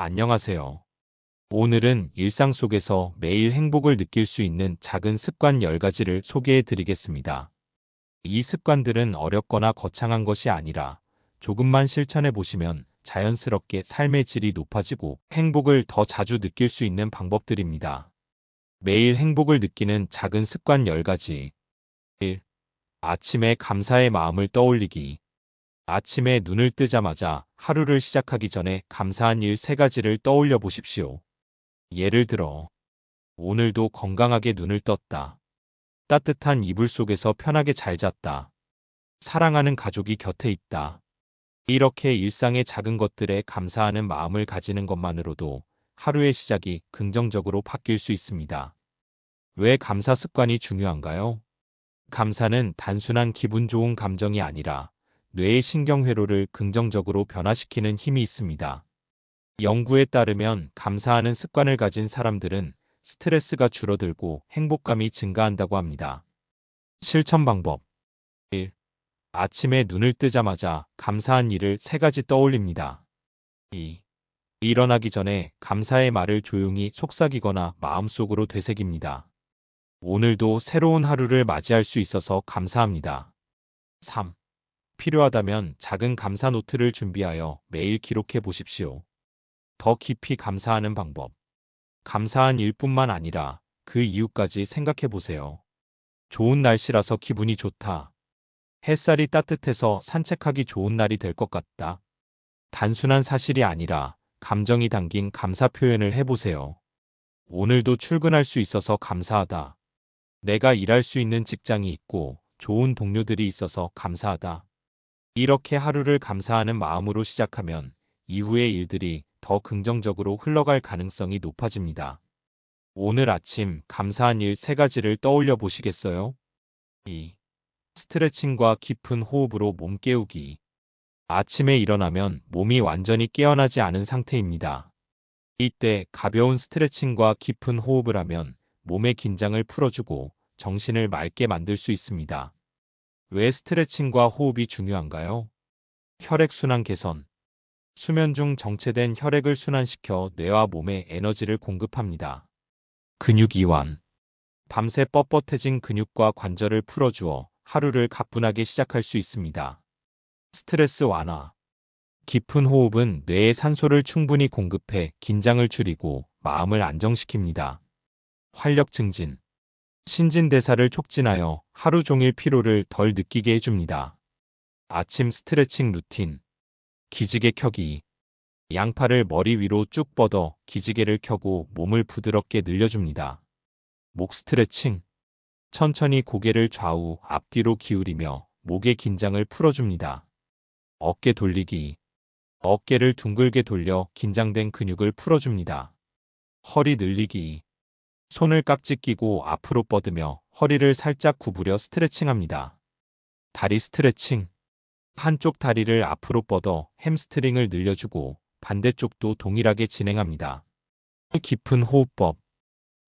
안녕하세요. 오늘은 일상 속에서 매일 행복을 느낄 수 있는 작은 습관 10가지를 소개해 드리겠습니다. 이 습관들은 어렵거나 거창한 것이 아니라 조금만 실천해 보시면 자연스럽게 삶의 질이 높아지고 행복을 더 자주 느낄 수 있는 방법들입니다. 매일 행복을 느끼는 작은 습관 10가지 1. 아침에 감사의 마음을 떠올리기 아침에 눈을 뜨자마자 하루를 시작하기 전에 감사한 일 세 가지를 떠올려 보십시오. 예를 들어, 오늘도 건강하게 눈을 떴다. 따뜻한 이불 속에서 편하게 잘 잤다. 사랑하는 가족이 곁에 있다. 이렇게 일상의 작은 것들에 감사하는 마음을 가지는 것만으로도 하루의 시작이 긍정적으로 바뀔 수 있습니다. 왜 감사 습관이 중요한가요? 감사는 단순한 기분 좋은 감정이 아니라 뇌의 신경회로를 긍정적으로 변화시키는 힘이 있습니다. 연구에 따르면 감사하는 습관을 가진 사람들은 스트레스가 줄어들고 행복감이 증가한다고 합니다. 실천 방법 1. 아침에 눈을 뜨자마자 감사한 일을 세 가지 떠올립니다. 2. 일어나기 전에 감사의 말을 조용히 속삭이거나 마음속으로 되새깁니다. 오늘도 새로운 하루를 맞이할 수 있어서 감사합니다. 3. 필요하다면 작은 감사 노트를 준비하여 매일 기록해 보십시오. 더 깊이 감사하는 방법. 감사한 일뿐만 아니라 그 이유까지 생각해 보세요. 좋은 날씨라서 기분이 좋다. 햇살이 따뜻해서 산책하기 좋은 날이 될 것 같다. 단순한 사실이 아니라 감정이 담긴 감사 표현을 해보세요. 오늘도 출근할 수 있어서 감사하다. 내가 일할 수 있는 직장이 있고 좋은 동료들이 있어서 감사하다. 이렇게 하루를 감사하는 마음으로 시작하면 이후의 일들이 더 긍정적으로 흘러갈 가능성이 높아집니다. 오늘 아침 감사한 일 세 가지를 떠올려 보시겠어요? 2. 스트레칭과 깊은 호흡으로 몸 깨우기. 아침에 일어나면 몸이 완전히 깨어나지 않은 상태입니다. 이때 가벼운 스트레칭과 깊은 호흡을 하면 몸의 긴장을 풀어주고 정신을 맑게 만들 수 있습니다. 왜 스트레칭과 호흡이 중요한가요? 혈액순환 개선. 수면 중 정체된 혈액을 순환시켜 뇌와 몸에 에너지를 공급합니다. 근육 이완. 밤새 뻣뻣해진 근육과 관절을 풀어주어 하루를 가뿐하게 시작할 수 있습니다. 스트레스 완화. 깊은 호흡은 뇌에 산소를 충분히 공급해 긴장을 줄이고 마음을 안정시킵니다. 활력 증진. 신진대사를 촉진하여 하루 종일 피로를 덜 느끼게 해줍니다. 아침 스트레칭 루틴. 기지개 켜기. 양팔을 머리 위로 쭉 뻗어 기지개를 켜고 몸을 부드럽게 늘려줍니다. 목 스트레칭. 천천히 고개를 좌우 앞뒤로 기울이며 목의 긴장을 풀어줍니다. 어깨 돌리기. 어깨를 둥글게 돌려 긴장된 근육을 풀어줍니다. 허리 늘리기. 손을 깍지 끼고 앞으로 뻗으며 허리를 살짝 구부려 스트레칭합니다. 다리 스트레칭. 한쪽 다리를 앞으로 뻗어 햄스트링을 늘려주고 반대쪽도 동일하게 진행합니다. 깊은 호흡법.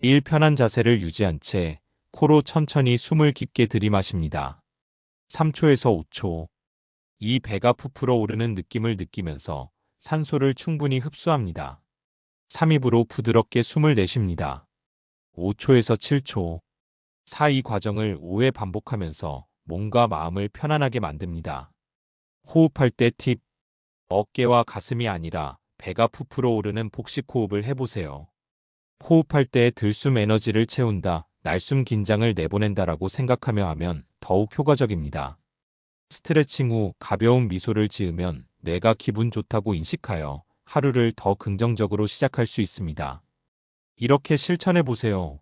1. 편한 자세를 유지한 채 코로 천천히 숨을 깊게 들이마십니다. 3초에서 5초. 이 배가 부풀어 오르는 느낌을 느끼면서 산소를 충분히 흡수합니다. 3입으로 부드럽게 숨을 내쉽니다. 5초에서 7초. 4. 이 과정을 5회 반복하면서 몸과 마음을 편안하게 만듭니다. 호흡할 때 팁. 어깨와 가슴이 아니라 배가 부풀어 오르는 복식 호흡을 해보세요. 호흡할 때 들숨 에너지를 채운다, 날숨 긴장을 내보낸다라고 생각하며 하면 더욱 효과적입니다. 스트레칭 후 가벼운 미소를 지으면 뇌가 기분 좋다고 인식하여 하루를 더 긍정적으로 시작할 수 있습니다. 이렇게 실천해 보세요.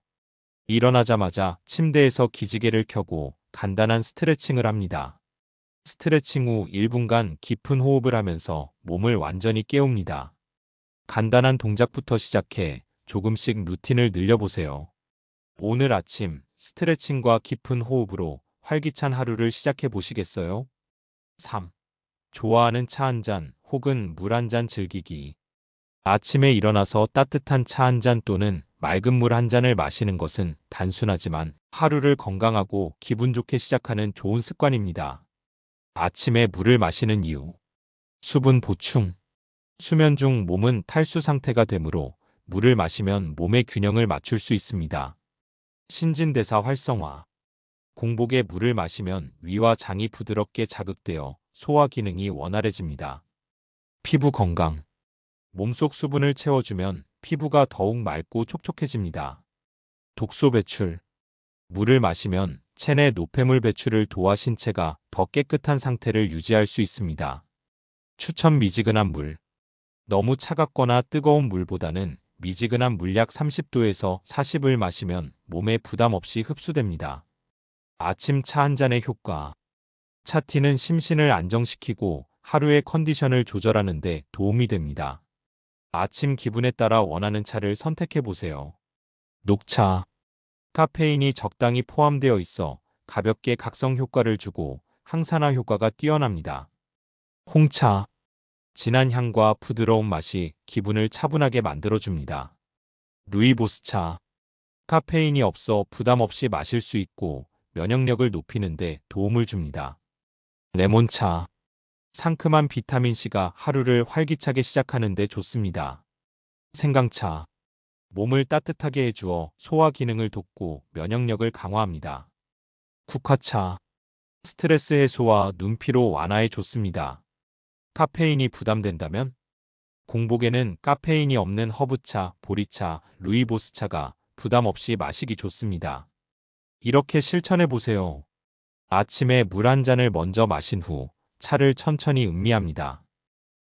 일어나자마자 침대에서 기지개를 켜고 간단한 스트레칭을 합니다. 스트레칭 후 1분간 깊은 호흡을 하면서 몸을 완전히 깨웁니다. 간단한 동작부터 시작해 조금씩 루틴을 늘려보세요. 오늘 아침 스트레칭과 깊은 호흡으로 활기찬 하루를 시작해 보시겠어요? 3. 좋아하는 차 한 잔 혹은 물 한 잔 즐기기. 아침에 일어나서 따뜻한 차 한 잔 또는 맑은 물 한 잔을 마시는 것은 단순하지만 하루를 건강하고 기분 좋게 시작하는 좋은 습관입니다. 아침에 물을 마시는 이유. 수분 보충. 수면 중 몸은 탈수 상태가 되므로 물을 마시면 몸의 균형을 맞출 수 있습니다. 신진대사 활성화 공복에 물을 마시면 위와 장이 부드럽게 자극되어 소화 기능이 원활해집니다. 피부 건강 몸속 수분을 채워주면 피부가 더욱 맑고 촉촉해집니다. 독소 배출 물을 마시면 체내 노폐물 배출을 도와 신체가 더 깨끗한 상태를 유지할 수 있습니다. 추천 미지근한 물 너무 차갑거나 뜨거운 물보다는 미지근한 물약 30도에서 40을 마시면 몸에 부담 없이 흡수됩니다. 아침 차 한 잔의 효과 차티는 심신을 안정시키고 하루의 컨디션을 조절하는 데 도움이 됩니다. 아침 기분에 따라 원하는 차를 선택해 보세요. 녹차 카페인이 적당히 포함되어 있어 가볍게 각성 효과를 주고 항산화 효과가 뛰어납니다. 홍차 진한 향과 부드러운 맛이 기분을 차분하게 만들어줍니다. 루이보스차 카페인이 없어 부담 없이 마실 수 있고 면역력을 높이는데 도움을 줍니다. 레몬차 상큼한 비타민C가 하루를 활기차게 시작하는데 좋습니다. 생강차 몸을 따뜻하게 해주어 소화 기능을 돕고 면역력을 강화합니다. 국화차 스트레스 해소와 눈피로 완화에 좋습니다. 카페인이 부담된다면 공복에는 카페인이 없는 허브차, 보리차, 루이보스차가 부담 없이 마시기 좋습니다. 이렇게 실천해 보세요. 아침에 물 한 잔을 먼저 마신 후 차를 천천히 음미합니다.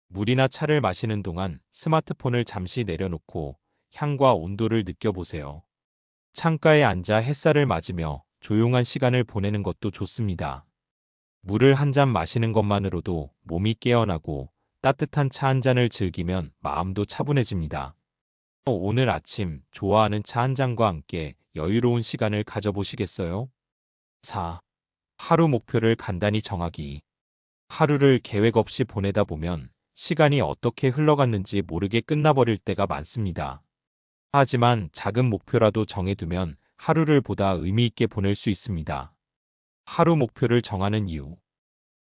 물이나 차를 마시는 동안 스마트폰을 잠시 내려놓고 향과 온도를 느껴보세요. 창가에 앉아 햇살을 맞으며 조용한 시간을 보내는 것도 좋습니다. 물을 한 잔 마시는 것만으로도 몸이 깨어나고 따뜻한 차 한 잔을 즐기면 마음도 차분해집니다. 오늘 아침 좋아하는 차 한 잔과 함께 여유로운 시간을 가져보시겠어요? 4. 하루 목표를 간단히 정하기. 하루를 계획 없이 보내다 보면 시간이 어떻게 흘러갔는지 모르게 끝나버릴 때가 많습니다. 하지만 작은 목표라도 정해두면 하루를 보다 의미 있게 보낼 수 있습니다. 하루 목표를 정하는 이유.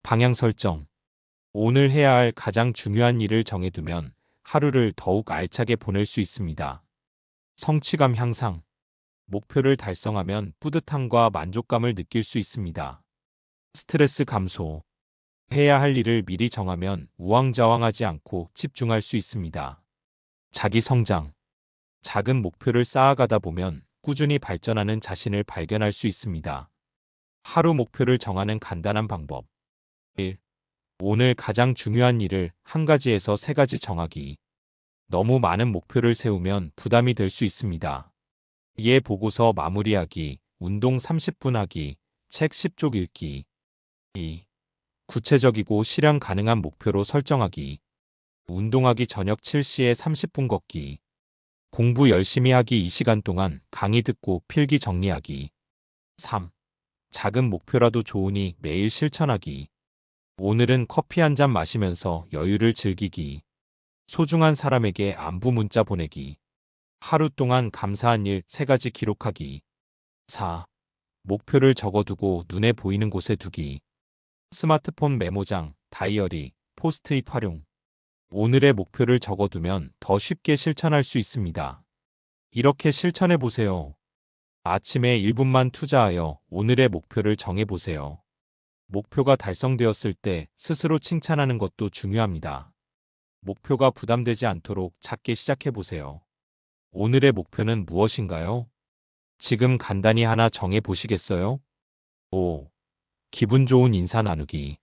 방향 설정. 오늘 해야 할 가장 중요한 일을 정해두면 하루를 더욱 알차게 보낼 수 있습니다. 성취감 향상. 목표를 달성하면 뿌듯함과 만족감을 느낄 수 있습니다. 스트레스 감소. 해야 할 일을 미리 정하면 우왕좌왕하지 않고 집중할 수 있습니다. 자기 성장. 작은 목표를 쌓아가다 보면 꾸준히 발전하는 자신을 발견할 수 있습니다. 하루 목표를 정하는 간단한 방법. 1. 오늘 가장 중요한 일을 한 가지에서 세 가지 정하기. 너무 많은 목표를 세우면 부담이 될 수 있습니다. 이에 보고서 마무리하기, 운동 30분 하기, 책 10쪽 읽기. 2. 구체적이고 실현 가능한 목표로 설정하기. 운동하기 저녁 7시에 30분 걷기. 공부 열심히 하기 2시간 동안 강의 듣고 필기 정리하기. 3. 작은 목표라도 좋으니 매일 실천하기. 오늘은 커피 한 잔 마시면서 여유를 즐기기. 소중한 사람에게 안부 문자 보내기. 하루 동안 감사한 일 3가지 기록하기. 4. 목표를 적어두고 눈에 보이는 곳에 두기. 스마트폰 메모장, 다이어리, 포스트잇 활용. 오늘의 목표를 적어두면 더 쉽게 실천할 수 있습니다. 이렇게 실천해 보세요. 아침에 1분만 투자하여 오늘의 목표를 정해 보세요. 목표가 달성되었을 때 스스로 칭찬하는 것도 중요합니다. 목표가 부담되지 않도록 작게 시작해 보세요. 오늘의 목표는 무엇인가요? 지금 간단히 하나 정해 보시겠어요? 5. 기분 좋은 인사 나누기.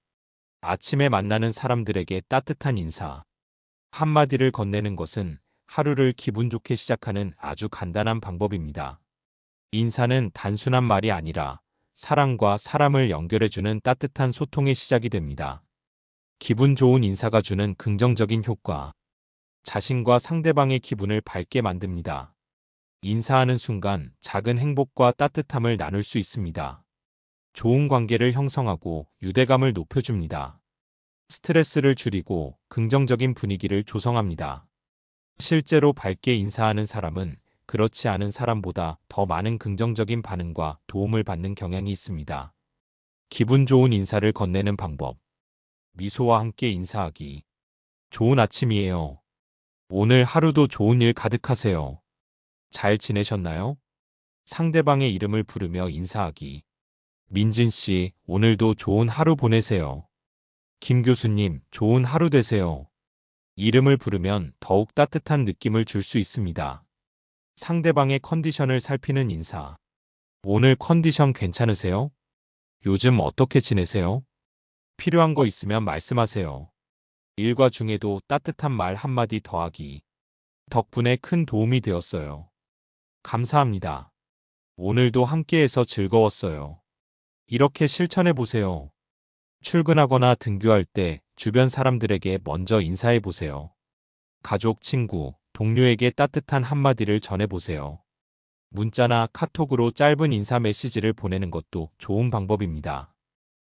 아침에 만나는 사람들에게 따뜻한 인사. 한마디를 건네는 것은 하루를 기분 좋게 시작하는 아주 간단한 방법입니다. 인사는 단순한 말이 아니라 사랑과 사람을 연결해주는 따뜻한 소통의 시작이 됩니다. 기분 좋은 인사가 주는 긍정적인 효과. 자신과 상대방의 기분을 밝게 만듭니다. 인사하는 순간 작은 행복과 따뜻함을 나눌 수 있습니다. 좋은 관계를 형성하고 유대감을 높여줍니다. 스트레스를 줄이고 긍정적인 분위기를 조성합니다. 실제로 밝게 인사하는 사람은 그렇지 않은 사람보다 더 많은 긍정적인 반응과 도움을 받는 경향이 있습니다. 기분 좋은 인사를 건네는 방법. 미소와 함께 인사하기. 좋은 아침이에요. 오늘 하루도 좋은 일 가득하세요. 잘 지내셨나요? 상대방의 이름을 부르며 인사하기. 민진 씨, 오늘도 좋은 하루 보내세요. 김 교수님, 좋은 하루 되세요. 이름을 부르면 더욱 따뜻한 느낌을 줄 수 있습니다. 상대방의 컨디션을 살피는 인사. 오늘 컨디션 괜찮으세요? 요즘 어떻게 지내세요? 필요한 거 있으면 말씀하세요. 일과 중에도 따뜻한 말 한마디 더하기. 덕분에 큰 도움이 되었어요. 감사합니다. 오늘도 함께해서 즐거웠어요. 이렇게 실천해 보세요. 출근하거나 등교할 때 주변 사람들에게 먼저 인사해 보세요. 가족, 친구, 동료에게 따뜻한 한마디를 전해 보세요. 문자나 카톡으로 짧은 인사 메시지를 보내는 것도 좋은 방법입니다.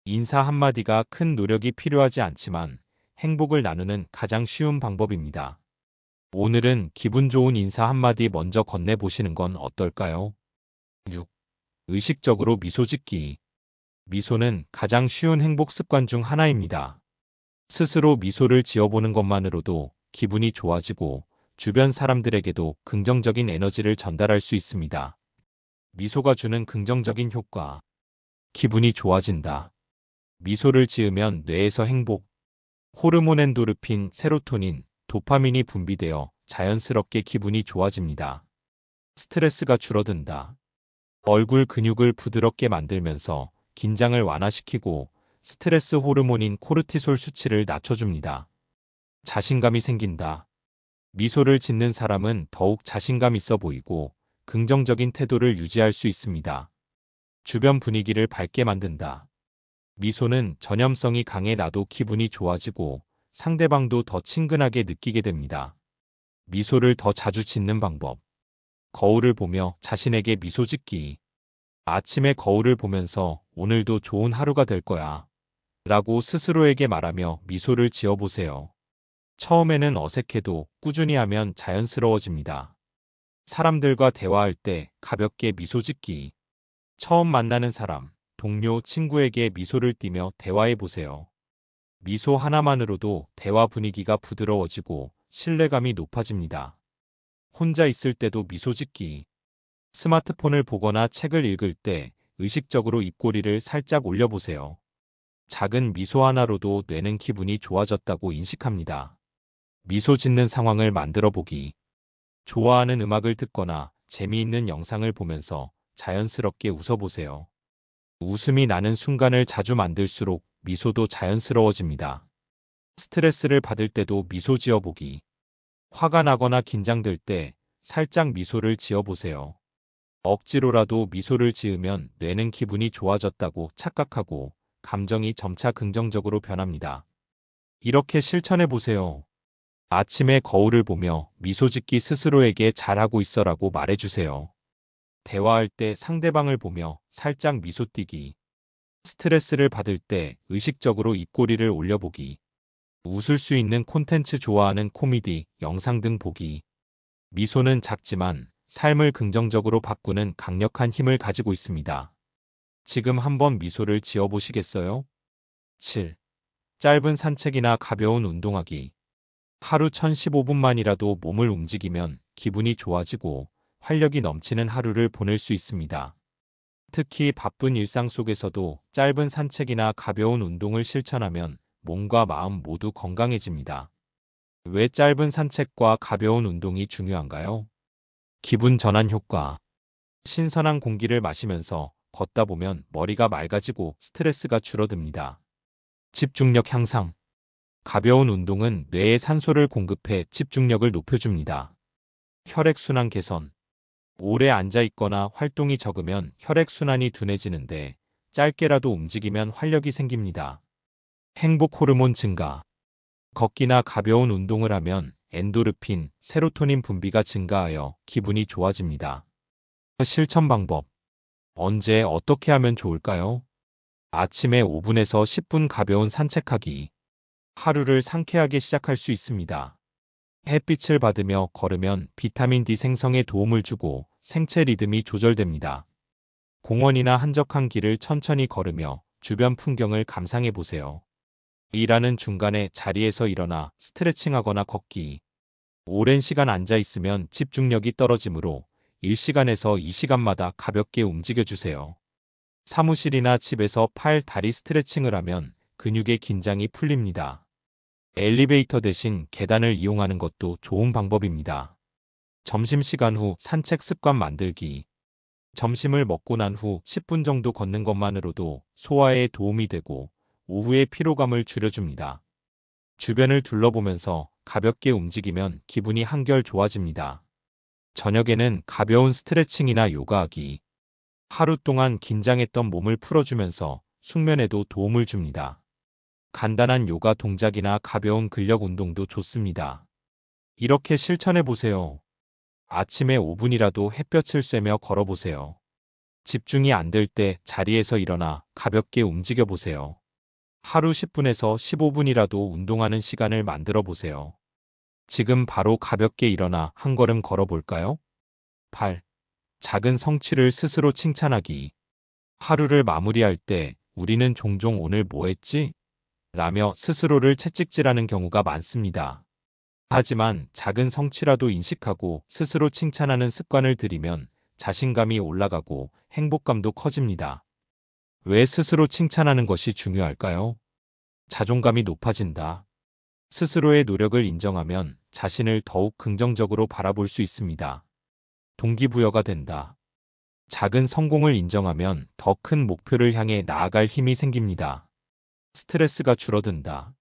인사 한마디가 큰 노력이 필요하지 않지만 행복을 나누는 가장 쉬운 방법입니다. 오늘은 기분 좋은 인사 한마디 먼저 건네보시는 건 어떨까요? 6. 의식적으로 미소 짓기. 미소는 가장 쉬운 행복 습관 중 하나입니다. 스스로 미소를 지어보는 것만으로도 기분이 좋아지고 주변 사람들에게도 긍정적인 에너지를 전달할 수 있습니다. 미소가 주는 긍정적인 효과. 기분이 좋아진다. 미소를 지으면 뇌에서 행복, 호르몬 엔도르핀, 세로토닌, 도파민이 분비되어 자연스럽게 기분이 좋아집니다. 스트레스가 줄어든다. 얼굴 근육을 부드럽게 만들면서 긴장을 완화시키고 스트레스 호르몬인 코르티솔 수치를 낮춰줍니다. 자신감이 생긴다. 미소를 짓는 사람은 더욱 자신감 있어 보이고 긍정적인 태도를 유지할 수 있습니다. 주변 분위기를 밝게 만든다. 미소는 전염성이 강해 나도 기분이 좋아지고 상대방도 더 친근하게 느끼게 됩니다. 미소를 더 자주 짓는 방법. 거울을 보며 자신에게 미소 짓기. 아침에 거울을 보면서 오늘도 좋은 하루가 될 거야. 라고 스스로에게 말하며 미소를 지어보세요. 처음에는 어색해도 꾸준히 하면 자연스러워집니다. 사람들과 대화할 때 가볍게 미소 짓기. 처음 만나는 사람, 동료, 친구에게 미소를 띠며 대화해 보세요. 미소 하나만으로도 대화 분위기가 부드러워지고 신뢰감이 높아집니다. 혼자 있을 때도 미소 짓기. 스마트폰을 보거나 책을 읽을 때 의식적으로 입꼬리를 살짝 올려보세요. 작은 미소 하나로도 뇌는 기분이 좋아졌다고 인식합니다. 미소 짓는 상황을 만들어 보기. 좋아하는 음악을 듣거나 재미있는 영상을 보면서 자연스럽게 웃어보세요. 웃음이 나는 순간을 자주 만들수록 미소도 자연스러워집니다. 스트레스를 받을 때도 미소 지어보기. 화가 나거나 긴장될 때 살짝 미소를 지어보세요. 억지로라도 미소를 지으면 뇌는 기분이 좋아졌다고 착각하고 감정이 점차 긍정적으로 변합니다. 이렇게 실천해 보세요. 아침에 거울을 보며 미소 짓기 스스로에게 잘하고 있어라고 말해주세요. 대화할 때 상대방을 보며 살짝 미소 띠기. 스트레스를 받을 때 의식적으로 입꼬리를 올려보기. 웃을 수 있는 콘텐츠 좋아하는 코미디, 영상 등 보기. 미소는 작지만 삶을 긍정적으로 바꾸는 강력한 힘을 가지고 있습니다. 지금 한번 미소를 지어보시겠어요? 7. 짧은 산책이나 가벼운 운동하기. 하루 1015분만이라도 몸을 움직이면 기분이 좋아지고 활력이 넘치는 하루를 보낼 수 있습니다. 특히 바쁜 일상 속에서도 짧은 산책이나 가벼운 운동을 실천하면 몸과 마음 모두 건강해집니다. 왜 짧은 산책과 가벼운 운동이 중요한가요? 기분 전환 효과. 신선한 공기를 마시면서 걷다 보면 머리가 맑아지고 스트레스가 줄어듭니다. 집중력 향상. 가벼운 운동은 뇌에 산소를 공급해 집중력을 높여줍니다. 혈액순환 개선. 오래 앉아 있거나 활동이 적으면 혈액순환이 둔해지는데 짧게라도 움직이면 활력이 생깁니다. 행복 호르몬 증가. 걷기나 가벼운 운동을 하면 엔도르핀, 세로토닌 분비가 증가하여 기분이 좋아집니다. 실천 방법. 언제 어떻게 하면 좋을까요? 아침에 5분에서 10분 가벼운 산책하기. 하루를 상쾌하게 시작할 수 있습니다. 햇빛을 받으며 걸으면 비타민 D 생성에 도움을 주고 생체 리듬이 조절됩니다. 공원이나 한적한 길을 천천히 걸으며 주변 풍경을 감상해 보세요. 일하는 중간에 자리에서 일어나 스트레칭하거나 걷기. 오랜 시간 앉아 있으면 집중력이 떨어지므로 1시간에서 2시간마다 가볍게 움직여 주세요. 사무실이나 집에서 팔, 다리 스트레칭을 하면 근육의 긴장이 풀립니다. 엘리베이터 대신 계단을 이용하는 것도 좋은 방법입니다. 점심시간 후 산책 습관 만들기. 점심을 먹고 난 후 10분 정도 걷는 것만으로도 소화에 도움이 되고 오후의 피로감을 줄여줍니다. 주변을 둘러보면서 가볍게 움직이면 기분이 한결 좋아집니다. 저녁에는 가벼운 스트레칭이나 요가하기. 하루 동안 긴장했던 몸을 풀어주면서 숙면에도 도움을 줍니다. 간단한 요가 동작이나 가벼운 근력 운동도 좋습니다. 이렇게 실천해 보세요. 아침에 5분이라도 햇볕을 쐬며 걸어 보세요. 집중이 안 될 때 자리에서 일어나 가볍게 움직여 보세요. 하루 10분에서 15분이라도 운동하는 시간을 만들어 보세요. 지금 바로 가볍게 일어나 한 걸음 걸어 볼까요? 8. 작은 성취를 스스로 칭찬하기. 하루를 마무리할 때 우리는 종종 오늘 뭐 했지? 라며 스스로를 채찍질하는 경우가 많습니다. 하지만 작은 성취라도 인식하고 스스로 칭찬하는 습관을 들이면 자신감이 올라가고 행복감도 커집니다. 왜 스스로 칭찬하는 것이 중요할까요? 자존감이 높아진다. 스스로의 노력을 인정하면 자신을 더욱 긍정적으로 바라볼 수 있습니다. 동기부여가 된다. 작은 성공을 인정하면 더 큰 목표를 향해 나아갈 힘이 생깁니다. 스트레스가 줄어든다.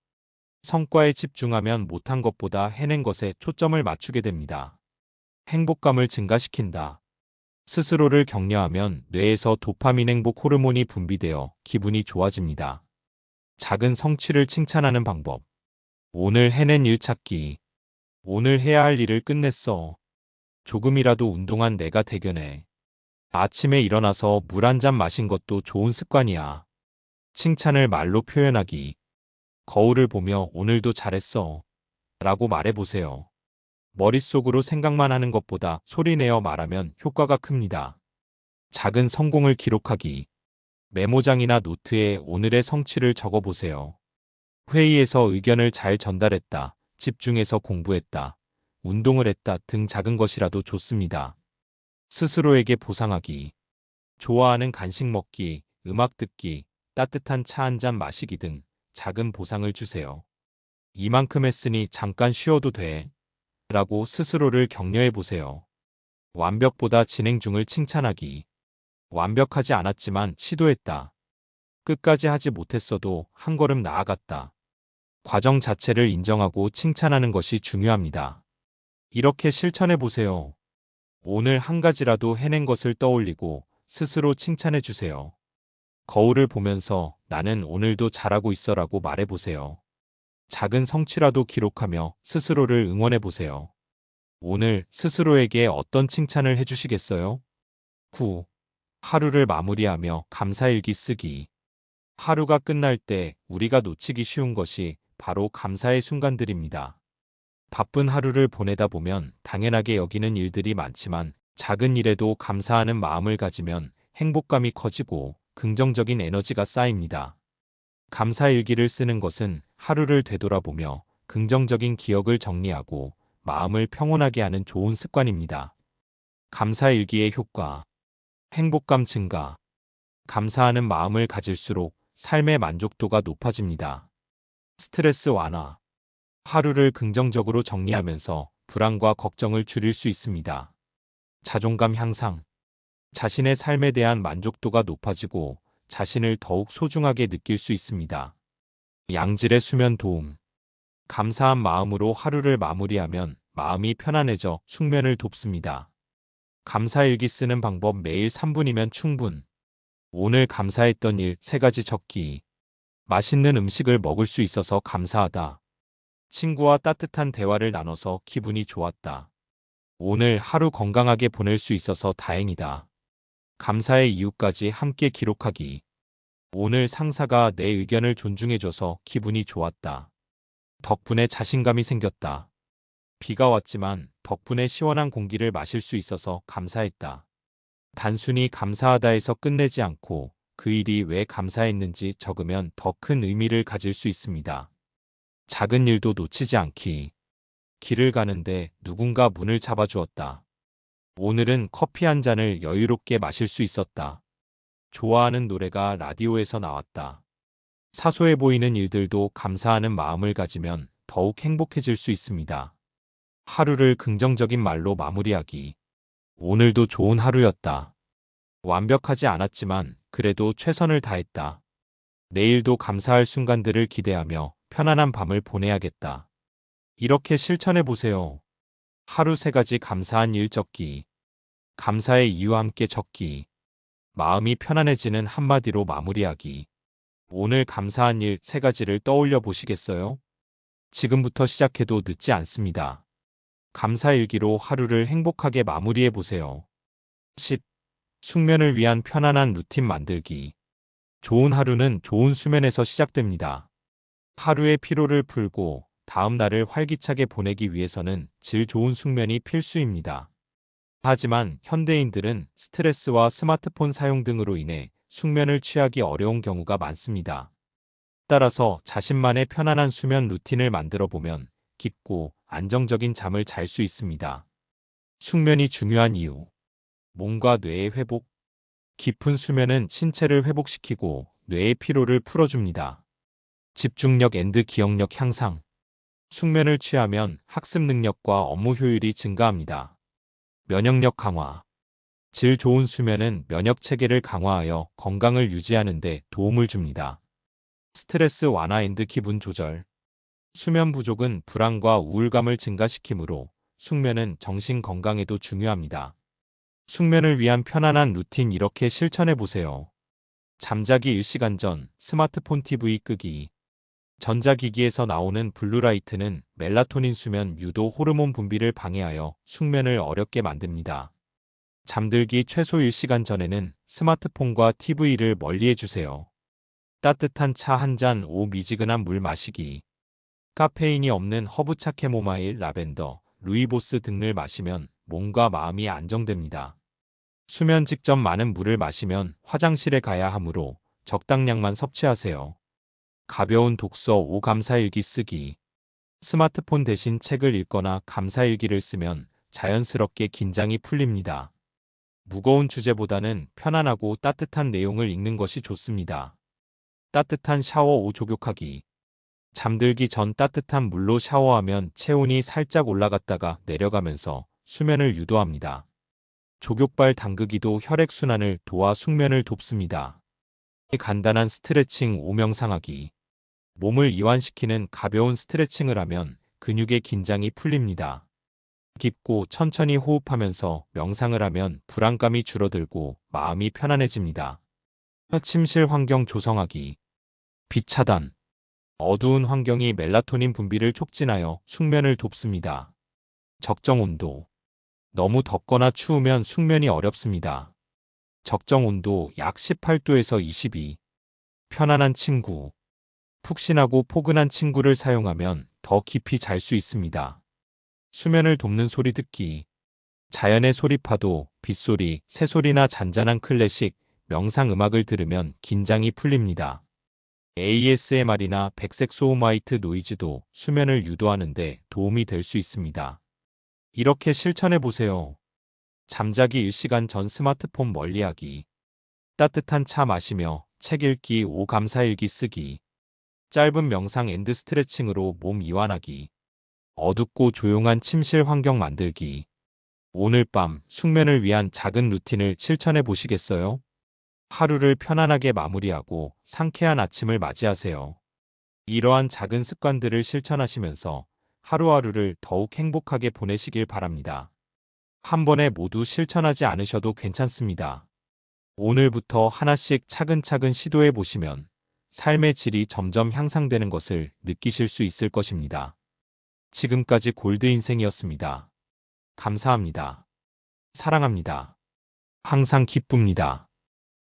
성과에 집중하면 못한 것보다 해낸 것에 초점을 맞추게 됩니다. 행복감을 증가시킨다. 스스로를 격려하면 뇌에서 도파민 행복 호르몬이 분비되어 기분이 좋아집니다. 작은 성취를 칭찬하는 방법. 오늘 해낸 일 찾기. 오늘 해야 할 일을 끝냈어. 조금이라도 운동한 내가 대견해. 아침에 일어나서 물 한 잔 마신 것도 좋은 습관이야. 칭찬을 말로 표현하기. 거울을 보며 오늘도 잘했어. 라고 말해보세요. 머릿속으로 생각만 하는 것보다 소리내어 말하면 효과가 큽니다. 작은 성공을 기록하기. 메모장이나 노트에 오늘의 성취를 적어보세요. 회의에서 의견을 잘 전달했다. 집중해서 공부했다. 운동을 했다 등 작은 것이라도 좋습니다. 스스로에게 보상하기. 좋아하는 간식 먹기, 음악 듣기, 따뜻한 차 한 잔 마시기 등 작은 보상을 주세요. 이만큼 했으니 잠깐 쉬어도 돼. 라고 스스로를 격려해 보세요. 완벽보다 진행 중을 칭찬하기. 완벽하지 않았지만 시도했다. 끝까지 하지 못했어도 한 걸음 나아갔다. 과정 자체를 인정하고 칭찬하는 것이 중요합니다. 이렇게 실천해 보세요. 오늘 한 가지라도 해낸 것을 떠올리고 스스로 칭찬해 주세요. 거울을 보면서 나는 오늘도 잘하고 있어라고 말해 보세요. 작은 성취라도 기록하며 스스로를 응원해 보세요. 오늘 스스로에게 어떤 칭찬을 해주시겠어요? 9. 하루를 마무리하며 감사일기 쓰기. 하루가 끝날 때 우리가 놓치기 쉬운 것이 바로 감사의 순간들입니다. 바쁜 하루를 보내다 보면 당연하게 여기는 일들이 많지만 작은 일에도 감사하는 마음을 가지면 행복감이 커지고 긍정적인 에너지가 쌓입니다. 감사일기를 쓰는 것은 하루를 되돌아보며 긍정적인 기억을 정리하고 마음을 평온하게 하는 좋은 습관입니다. 감사 일기의 효과 행복감 증가 감사하는 마음을 가질수록 삶의 만족도가 높아집니다. 스트레스 완화 하루를 긍정적으로 정리하면서 불안과 걱정을 줄일 수 있습니다. 자존감 향상 자신의 삶에 대한 만족도가 높아지고 자신을 더욱 소중하게 느낄 수 있습니다. 양질의 수면 도움. 감사한 마음으로 하루를 마무리하면 마음이 편안해져 숙면을 돕습니다. 감사일기 쓰는 방법 매일 3분이면 충분. 오늘 감사했던 일 3가지 적기. 맛있는 음식을 먹을 수 있어서 감사하다. 친구와 따뜻한 대화를 나눠서 기분이 좋았다. 오늘 하루 건강하게 보낼 수 있어서 다행이다. 감사의 이유까지 함께 기록하기. 오늘 상사가 내 의견을 존중해줘서 기분이 좋았다. 덕분에 자신감이 생겼다. 비가 왔지만 덕분에 시원한 공기를 마실 수 있어서 감사했다. 단순히 감사하다에서 끝내지 않고 그 일이 왜 감사했는지 적으면 더 큰 의미를 가질 수 있습니다. 작은 일도 놓치지 않기. 길을 가는데 누군가 문을 잡아주었다. 오늘은 커피 한 잔을 여유롭게 마실 수 있었다. 좋아하는 노래가 라디오에서 나왔다. 사소해 보이는 일들도 감사하는 마음을 가지면 더욱 행복해질 수 있습니다. 하루를 긍정적인 말로 마무리하기. 오늘도 좋은 하루였다. 완벽하지 않았지만 그래도 최선을 다했다. 내일도 감사할 순간들을 기대하며 편안한 밤을 보내야겠다. 이렇게 실천해 보세요. 하루 세 가지 감사한 일 적기. 감사의 이유와 함께 적기. 마음이 편안해지는 한마디로 마무리하기. 오늘 감사한 일 세 가지를 떠올려 보시겠어요? 지금부터 시작해도 늦지 않습니다. 감사일기로 하루를 행복하게 마무리해 보세요. 10. 숙면을 위한 편안한 루틴 만들기. 좋은 하루는 좋은 수면에서 시작됩니다. 하루의 피로를 풀고 다음 날을 활기차게 보내기 위해서는 질 좋은 숙면이 필수입니다. 하지만 현대인들은 스트레스와 스마트폰 사용 등으로 인해 숙면을 취하기 어려운 경우가 많습니다. 따라서 자신만의 편안한 수면 루틴을 만들어 보면 깊고 안정적인 잠을 잘 수 있습니다. 숙면이 중요한 이유. 몸과 뇌의 회복. 깊은 수면은 신체를 회복시키고 뇌의 피로를 풀어줍니다. 집중력 앤드 기억력 향상. 숙면을 취하면 학습 능력과 업무 효율이 증가합니다. 면역력 강화. 질 좋은 수면은 면역 체계를 강화하여 건강을 유지하는 데 도움을 줍니다. 스트레스 완화 앤드 기분 조절. 수면 부족은 불안과 우울감을 증가시키므로 숙면은 정신 건강에도 중요합니다. 숙면을 위한 편안한 루틴 이렇게 실천해 보세요. 잠자기 1시간 전 스마트폰 TV 끄기. 전자기기에서 나오는 블루라이트는 멜라토닌 수면 유도 호르몬 분비를 방해하여 숙면을 어렵게 만듭니다. 잠들기 최소 1시간 전에는 스마트폰과 TV를 멀리해 주세요. 따뜻한 차 한 잔 오 미지근한 물 마시기. 카페인이 없는 허브차 캐모마일, 라벤더, 루이보스 등을 마시면 몸과 마음이 안정됩니다. 수면 직전 많은 물을 마시면 화장실에 가야 하므로 적당량만 섭취하세요. 가벼운 독서 5 감사일기 쓰기. 스마트폰 대신 책을 읽거나 감사일기를 쓰면 자연스럽게 긴장이 풀립니다. 무거운 주제보다는 편안하고 따뜻한 내용을 읽는 것이 좋습니다. 따뜻한 샤워 5 족욕하기. 잠들기 전 따뜻한 물로 샤워하면 체온이 살짝 올라갔다가 내려가면서 수면을 유도합니다. 족욕발 담그기도 혈액순환을 도와 숙면을 돕습니다. 간단한 스트레칭 오명상하기. 몸을 이완시키는 가벼운 스트레칭을 하면 근육의 긴장이 풀립니다. 깊고 천천히 호흡하면서 명상을 하면 불안감이 줄어들고 마음이 편안해집니다. 침실 환경 조성하기. 빛 차단. 어두운 환경이 멜라토닌 분비를 촉진하여 숙면을 돕습니다. 적정 온도. 너무 덥거나 추우면 숙면이 어렵습니다. 적정 온도 약 18도에서 22. 편안한 친구. 푹신하고 포근한 친구를 사용하면 더 깊이 잘 수 있습니다. 수면을 돕는 소리 듣기. 자연의 소리파도, 빗소리, 새소리나 잔잔한 클래식, 명상 음악을 들으면 긴장이 풀립니다. ASMR이나 백색 소음 화이트 노이즈도 수면을 유도하는데 도움이 될 수 있습니다. 이렇게 실천해 보세요. 잠자기 1시간 전 스마트폰 멀리하기. 따뜻한 차 마시며 책 읽기 5 감사일기 쓰기. 짧은 명상 앤드 스트레칭으로 몸 이완하기. 어둡고 조용한 침실 환경 만들기. 오늘 밤 숙면을 위한 작은 루틴을 실천해 보시겠어요? 하루를 편안하게 마무리하고 상쾌한 아침을 맞이하세요. 이러한 작은 습관들을 실천하시면서 하루하루를 더욱 행복하게 보내시길 바랍니다. 한 번에 모두 실천하지 않으셔도 괜찮습니다. 오늘부터 하나씩 차근차근 시도해 보시면 삶의 질이 점점 향상되는 것을 느끼실 수 있을 것입니다. 지금까지 골드 인생이었습니다. 감사합니다. 사랑합니다. 항상 기쁩니다.